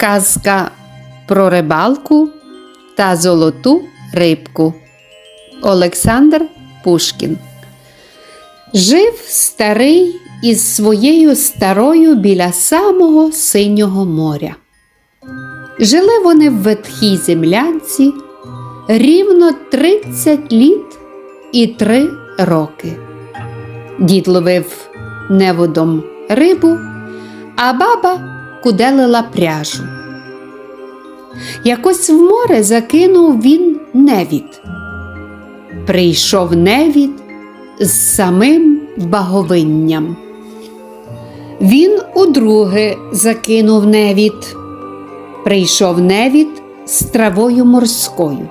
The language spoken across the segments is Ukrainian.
Казка про рибалку та золоту рибку. Олександр Пушкін. Жив старий із своєю старою біля самого синього моря. Жили вони в ветхій землянці рівно 30 літ і 3 роки. Дід ловив неводом рибу, а баба куделила пряжу. Якось в море закинув він невід. Прийшов невід з самим баговинням. Він удруге закинув невід. Прийшов невід з травою морською.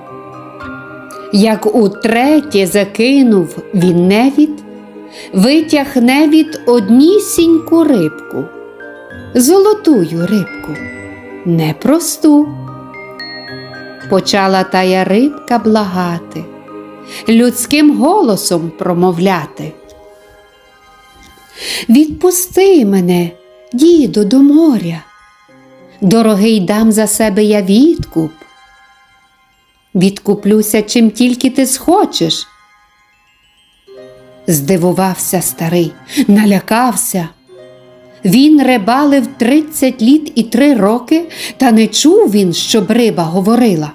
Як утретє закинув він невід, витяг невід однісіньку рибку, золотую рибку, непросту. Почала тая рибка благати, людським голосом промовляти. Відпусти мене, діду, до моря. Дорогий дам за себе я відкуп. Відкуплюся, чим тільки ти схочеш. Здивувався старий, налякався. Він рибалив тридцять літ і три роки, та не чув він, щоб риба говорила.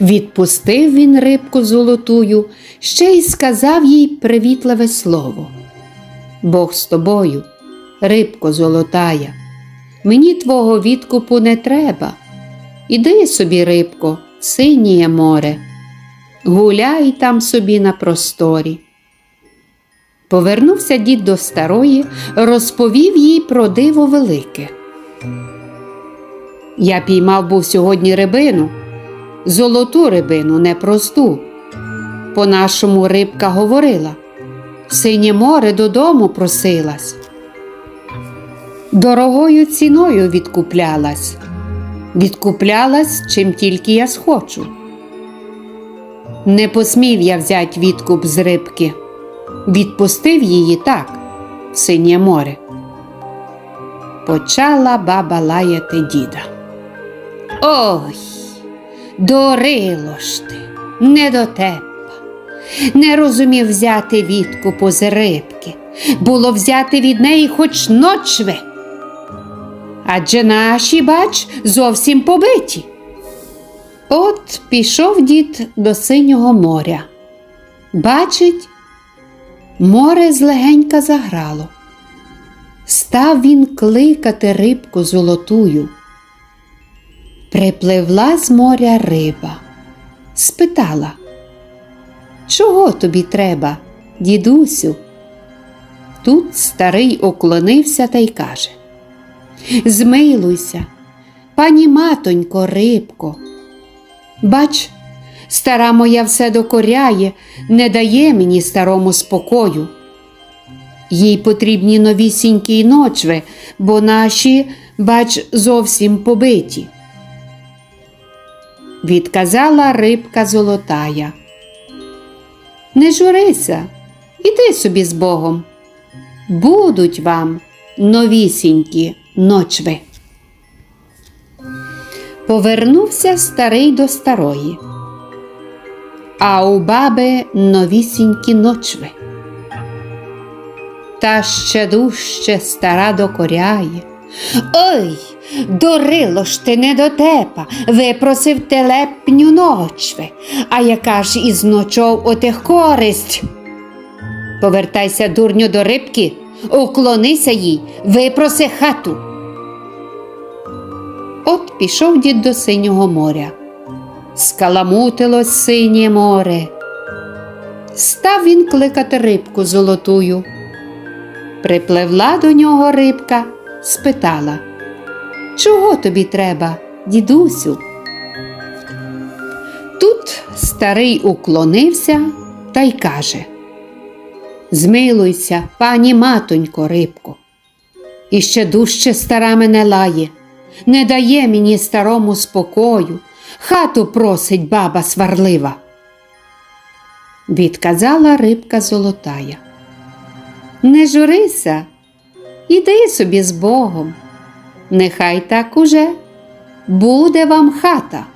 Відпустив він рибку золотую, ще й сказав їй привітливе слово. Бог з тобою, рибко золотая, мені твого відкупу не треба. Іди собі, рибко, в синє море, гуляй там собі на просторі. Повернувся дід до старої, розповів їй про диво велике. Я піймав був сьогодні рибину, золоту рибину, непросту. По нашому рибка говорила, синє море додому просилась. Дорогою ціною відкуплялась, відкуплялась, чим тільки я схочу. Не посмів я взять відкуп з рибки, відпустив її так, в синє море. Почала баба лаяти діда. Ой, дорило ж ти, не до тебе. Не розумів взяти відкупу з рибки, було взяти від неї хоч ночви. Адже наші, бач, зовсім побиті. От пішов дід до синього моря. Бачить, море злегенька заграло. Став він кликати рибку золотую. Припливла з моря риба, спитала, чого тобі треба, дідусю? Тут старий уклонився та й каже Змилуйся, пані матонько, рибко. Бач, стара моя все докоряє, не дає мені старому спокою. Їй потрібні новісінькі ночви, бо наші, бач, зовсім побиті. Відказала рибка золотая. Не журися, іди собі з Богом. Будуть вам новісінькі ночви. Повернувся старий до старої, а у баби новісінькі ночви. Та ще дужче стара докоряє. Ой, дорило ж ти недотепа, випросив телепню ночви, а яка ж із ночов отих користь? Повертайся, дурню, до рибки, уклонися їй, випроси хату. От пішов дід до синього моря. Скаламутилось синє море. Став він кликати рибку золотую. Припливла до нього рибка, спитала Чого тобі треба, дідусю? Тут старий уклонився та й каже Змилуйся, пані матонько, рибко. І ще дужче стара мене лає, не дає мені старому спокою, хату просить баба сварлива. Відказала рибка золотая. Не журися, іди собі з Богом. нехай так уже буде вам хата.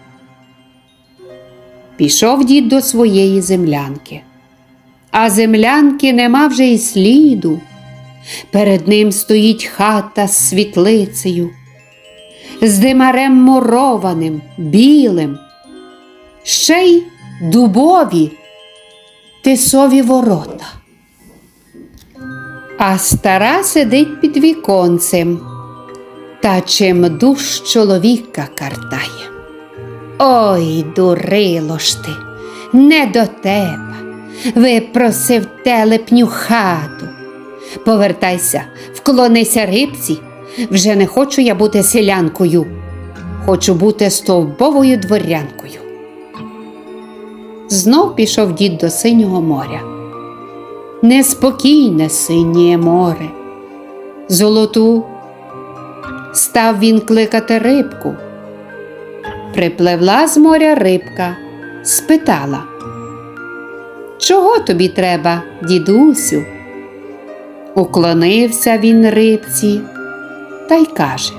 Пішов дід до своєї землянки, а землянки нема вже й сліду. Перед ним стоїть хата з світлицею, з димарем мурованим, білим, ще й дубові тисові ворота. А стара сидить під віконцем та чим душ чоловіка картає. Ой, дурило ж ти, не до тебе. Випросив телепню хату. Повертайся, вклонися рибці. Вже не хочу я бути селянкою. Хочу бути стовбовою дворянкою. Знов пішов дід до синього моря. Неспокійне синє море. Золоту став він кликати рибку. Припливла з моря рибка, спитала, Чого тобі треба, дідусю? Уклонився він рибці та й каже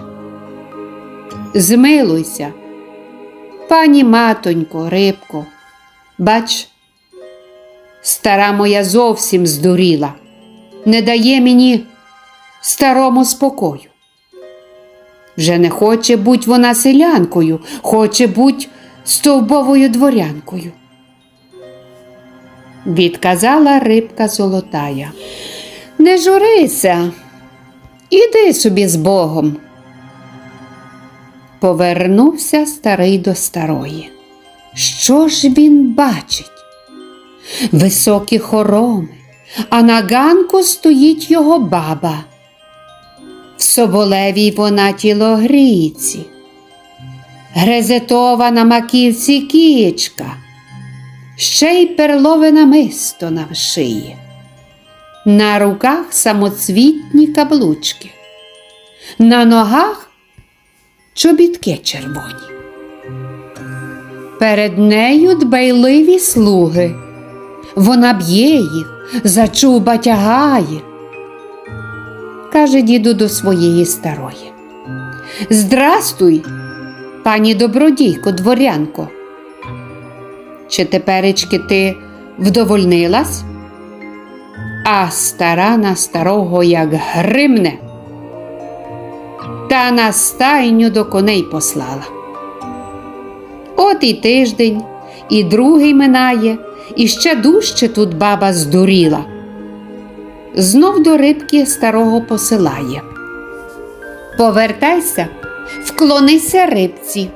Змилуйся, пані матонько, рибко, бач, стара моя зовсім здуріла, не дає мені старому спокою. Вже не хоче будь вона селянкою, хоче будь стовбовою дворянкою. Відказала рибка золотая. Не журися, іди собі з Богом. Повернувся старий до старої. Що ж він бачить? Високі хороми, а на ганку стоїть його баба. В соболевій вона тілогріці, грезетова на маківці кічка, ще й перлове намисто на шиї. На руках самоцвітні каблучки, на ногах чобітки червоні. Перед нею дбайливі слуги. Вона б'є їх, за чуба тягає. Каже діду до своєї старої. Здрастуй, пані добродійко, дворянко. Чи теперечки ти вдовольнилась? А стара на старого як гримне, та на стайню до коней послала. От і тиждень, і другий минає, і ще дужче тут баба здуріла. Знов до рибки старого посилає. Повертайся, вклонися рибці.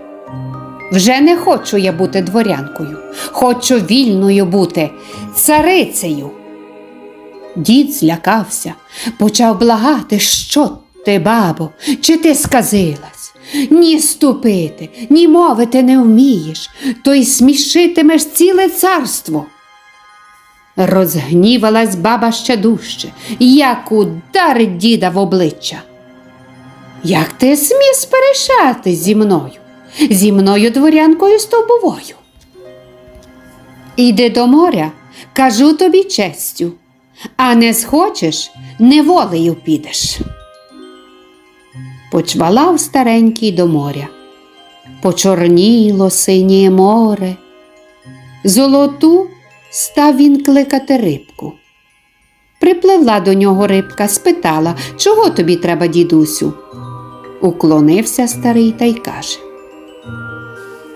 Вже не хочу я бути дворянкою, хочу вільною бути царицею. Дід злякався, почав благати, що ти, бабо, чи ти сказилась? Ні ступити, ні мовити не вмієш, то й смішитимеш ціле царство. Розгнівалась баба ще дужче, як ударить діда в обличчя. Як ти смів сперечати зі мною, зі мною дворянкою стовбовою? Іди до моря, кажу тобі честю, а не схочеш, неволею підеш. Почвалав старенький до моря, почорніло синє море. Золоту став він кликати рибку. Припливла до нього рибка, спитала, чого тобі треба, дідусю? Уклонився старий та й каже.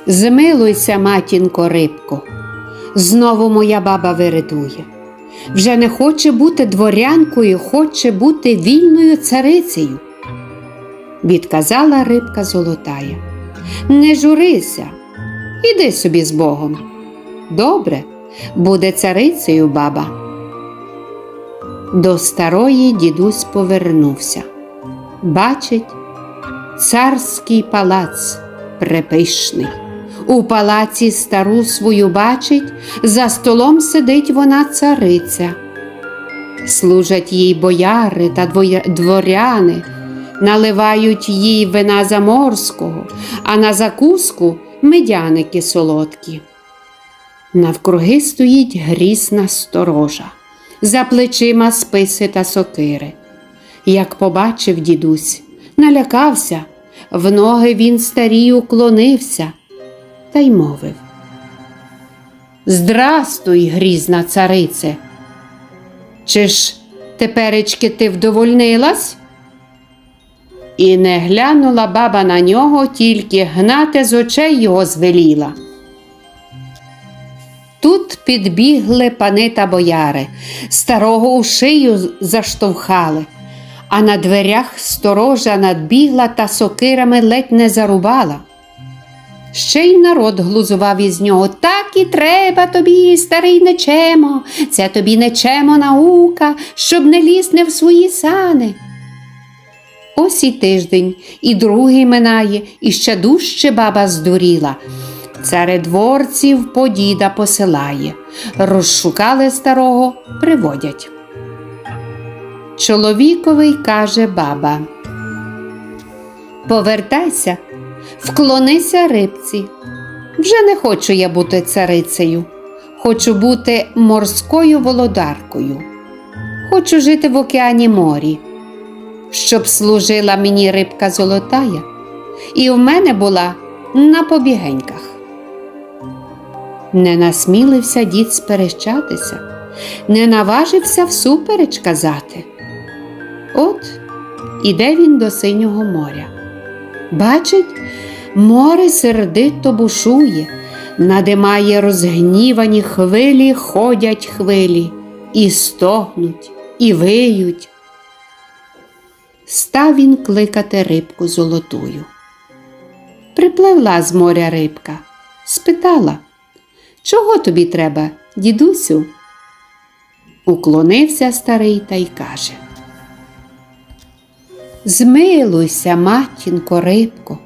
Змилуйся, матінко, рибко, знову моя баба виридує. Вже не хоче бути дворянкою, хоче бути вільною царицею. Відказала рибка золотая. Не журися, іди собі з Богом. Добре, буде царицею баба. До старої дідусь повернувся. Бачить, царський палац препишний. У палаці стару свою бачить, за столом сидить вона цариця. Служать їй бояри та дворяни, наливають їй вина заморського, а на закуску медяники солодкі. Навкруги стоїть грізна сторожа, за плечима списи та сокири. Як побачив дідусь, налякався, в ноги він старій уклонився та й мовив. Здрастуй, грізна царице. Чи ж теперечки ти вдовольнилась? І не глянула баба на нього, тільки гнати з очей його звеліла. Тут підбігли пани та бояри, старого у шию заштовхали, а на дверях сторожа надбігла та сокирами ледь не зарубала. Ще й народ глузував із нього. Так і треба тобі, старий нечемо, це тобі нечемо наука, щоб не ліз не в свої сани. Ось і тиждень, і другий минає, і ще дужче баба здуріла. Царедворців по діда посилає. Розшукали старого, приводять. Чоловіковий каже баба. Повертайся, вклонися рибці. Вже не хочу я бути царицею. Хочу бути морською володаркою. Хочу жити в океані морі, щоб служила мені рибка золотая, і в мене була на побігеньках. Не насмілився дід сперечатися, не наважився всупереч казати. От іде він до синього моря. Бачить, море сердито бушує, надимає розгнівані хвилі, ходять хвилі, і стогнуть, і виють. Став він кликати рибку золотую. Припливла з моря рибка, спитала, чого тобі треба, дідусю? Уклонився старий та й каже. Змилуйся, матінко, рибко,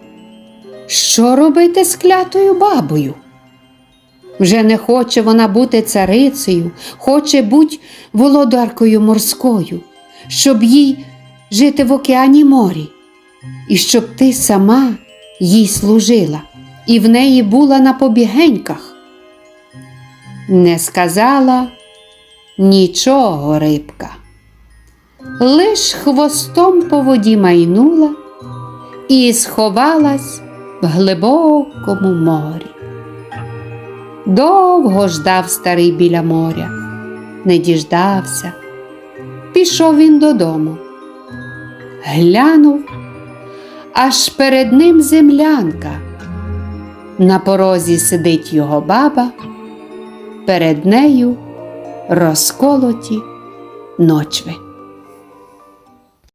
що робити з клятою бабою? Вже не хоче вона бути царицею, хоче бути володаркою морською, щоб їй жити в океані морі, і щоб ти сама їй служила і в неї була на побігеньках. Не сказала нічого рибка, лиш хвостом по воді майнула і сховалась в глибокому морі. Довго ждав старий біля моря, не діждався. Пішов він додому. Глянув, аж перед ним землянка. На порозі сидить його баба, перед нею розколоті ночви.